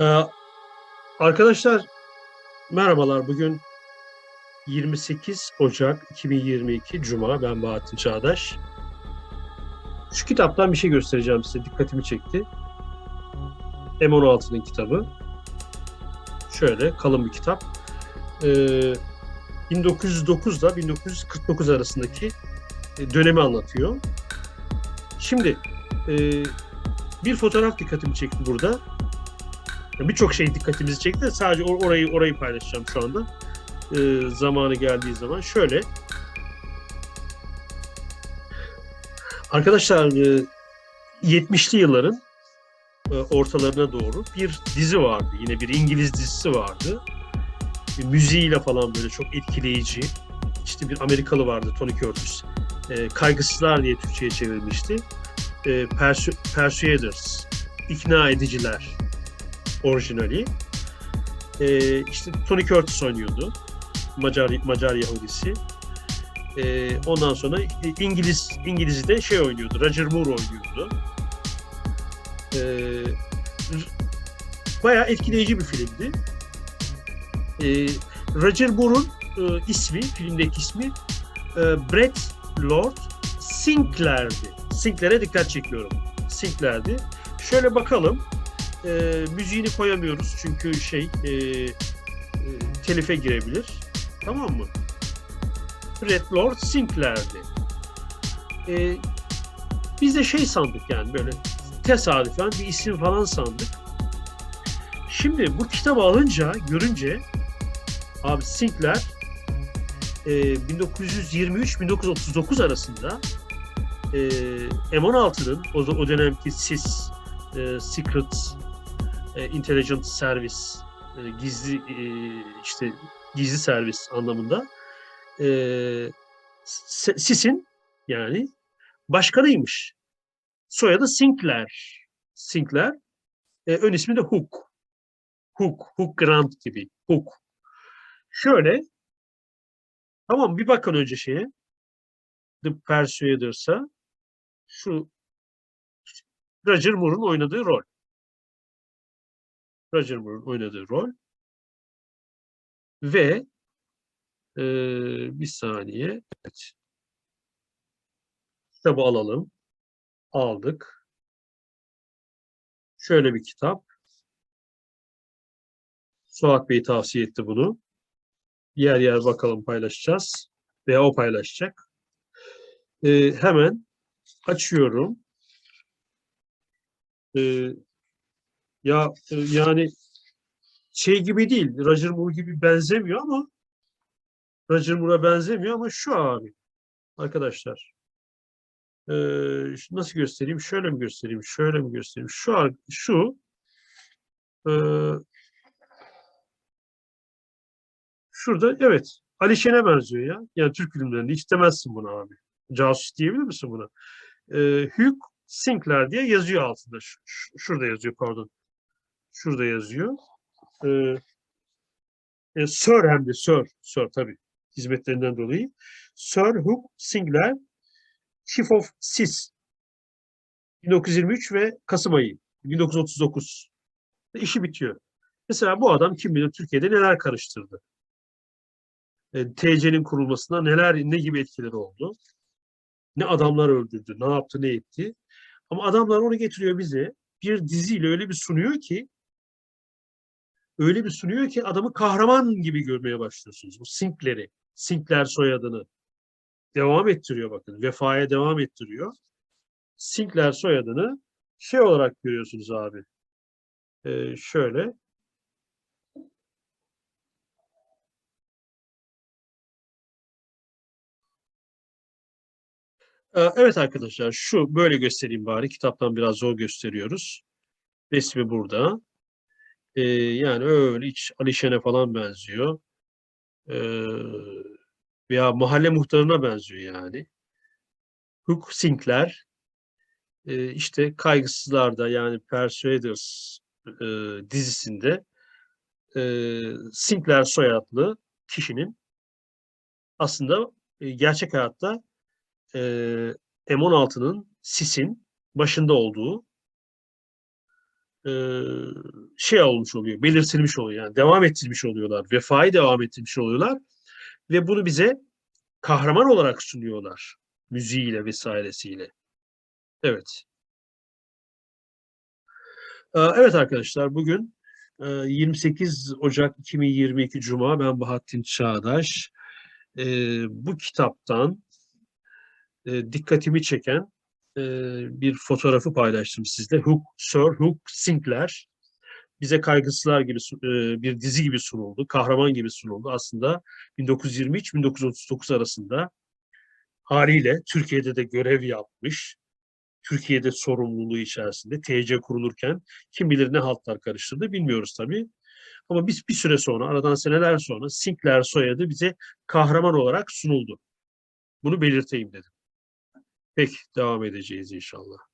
Ee, arkadaşlar merhabalar. Bugün 28 Ocak 2022 Cuma. Ben Bahattin Çağdaş. Şu kitaptan bir şey göstereceğim size. Dikkatimi çekti. M16'nın kitabı. Şöyle kalın bir kitap. Ee, 1909 ile 1949 arasındaki e, dönemi anlatıyor. Şimdi e, bir fotoğraf dikkatimi çekti burada. Birçok şey dikkatimizi çekti. de Sadece or- orayı orayı paylaşacağım şu anda. Ee, zamanı geldiği zaman. Şöyle. Arkadaşlar e, 70'li yılların e, ortalarına doğru bir dizi vardı. Yine bir İngiliz dizisi vardı. E, müziğiyle falan böyle çok etkileyici. İşte bir Amerikalı vardı Tony Curtis. E, Kaygısızlar diye Türkçe'ye çevirmişti. E, Persu- Persuaders, ikna ediciler orijinali. Ee, işte Tony Curtis oynuyordu. Macar Macar Yahudisi. Ee, ondan sonra İngiliz İngiliz'i de şey oynuyordu. Roger Moore oynuyordu. Ee, bayağı etkileyici bir filmdi. Ee, Roger Moore'un e, ismi, filmdeki ismi e, Brett Lord Sinclair'di. Sinclair'e dikkat çekiyorum. Sinclair'di. Şöyle bakalım e, müziğini koyamıyoruz çünkü şey e, e, telife girebilir. Tamam mı? Red Lord Sinclair'di. E, biz de şey sandık yani böyle tesadüfen bir isim falan sandık. Şimdi bu kitabı alınca, görünce abi Sinclair e, 1923-1939 arasında e, M16'nın o, o dönemki SIS e, Secret e, Intelligence Service e, gizli e, işte gizli servis anlamında e, SIS'in yani başkanıymış. Soyadı Sinclair. Sinclair. E, ön ismi de Hook. Hook. Hook Grant gibi. Hook. Şöyle tamam bir bakın önce şeye The Persuaders'a şu Roger Moore'un oynadığı rol. Roger Moore'un oynadığı rol. Ve e, bir saniye. Evet. Kitabı alalım. Aldık. Şöyle bir kitap. Suat Bey tavsiye etti bunu. Yer yer bakalım paylaşacağız. Veya o paylaşacak. E, hemen açıyorum. E, ya e, yani şey gibi değil, Roger Moore gibi benzemiyor ama Roger Moore'a benzemiyor ama şu abi arkadaşlar. Şu- nasıl göstereyim? Şöyle mi göstereyim? Şöyle mi göstereyim? Şu şu ee, şurada evet Ali Şen'e benziyor ya. Yani Türk filmlerinde hiç demezsin bunu abi. Casus diyebilir misin buna? Ee, Hugh Sinclair diye yazıyor altında. Şurada yazıyor pardon. Şurada yazıyor. Ee, e, Sir hem de Sir. Sir tabii. Hizmetlerinden dolayı. Sir Hugh Sinclair Chief of SIS 1923 ve Kasım ayı 1939. İşi bitiyor. Mesela bu adam kim bilir Türkiye'de neler karıştırdı. E, TC'nin kurulmasına neler ne gibi etkileri oldu. Ne adamlar öldürdü, ne yaptı, ne etti. Ama adamlar onu getiriyor bize bir diziyle öyle bir sunuyor ki öyle bir sunuyor ki adamı kahraman gibi görmeye başlıyorsunuz. Bu Sinclair'i, Sinclair soyadını devam ettiriyor bakın. Vefaya devam ettiriyor. Sinclair soyadını şey olarak görüyorsunuz abi. Ee, şöyle. Ee, Evet arkadaşlar şu böyle göstereyim bari. Kitaptan biraz zor gösteriyoruz. Resmi burada. Ee, yani öyle hiç Alişen'e falan benziyor. Ee, veya mahalle muhtarına benziyor yani. Hook Sinclair e, işte Kaygısızlar'da yani Persuaders e, dizisinde e, Sinclair soyadlı kişinin aslında e, gerçek hayatta e, M16'nın SIS'in başında olduğu şey olmuş oluyor, belirtilmiş oluyor. Yani devam ettirmiş oluyorlar. Vefayı devam ettirmiş oluyorlar. Ve bunu bize kahraman olarak sunuyorlar. Müziğiyle vesairesiyle. Evet. Evet arkadaşlar bugün e, 28 Ocak 2022 Cuma ben Bahattin Çağdaş. Bu kitaptan dikkatimi çeken e, bir fotoğrafı paylaştım sizle. Hook, Sir Hook Sinclair bize kaygısızlar gibi e, bir dizi gibi sunuldu, kahraman gibi sunuldu. Aslında 1923-1939 arasında haliyle Türkiye'de de görev yapmış. Türkiye'de sorumluluğu içerisinde TC kurulurken kim bilir ne haltlar karıştırdı bilmiyoruz tabii. Ama biz bir süre sonra, aradan seneler sonra Sinclair soyadı bize kahraman olarak sunuldu. Bunu belirteyim dedim. Peki, devam edeceğiz inşallah.